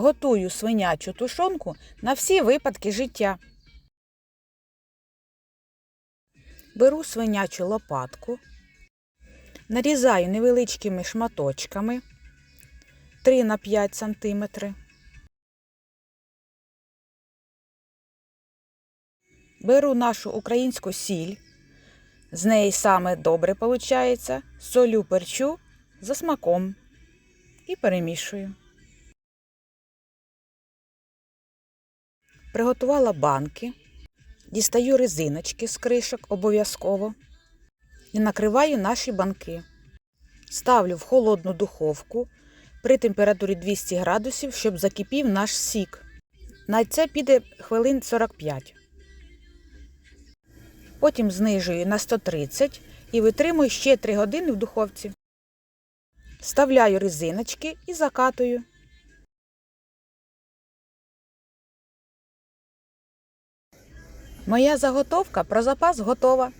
Готую свинячу тушонку на всі випадки життя. Беру свинячу лопатку, нарізаю невеличкими шматочками 3 на 5 см. Беру нашу українську сіль, з неї саме добре виходить, солю перчу за смаком і перемішую. Приготувала банки, дістаю резиночки з кришок обов'язково і накриваю наші банки. Ставлю в холодну духовку при температурі 200 градусів, щоб закипів наш сік. На це піде хвилин 45. Потім знижую на 130 і витримую ще 3 години в духовці. Вставляю резиночки і закатую. Моя заготовка про запас готова.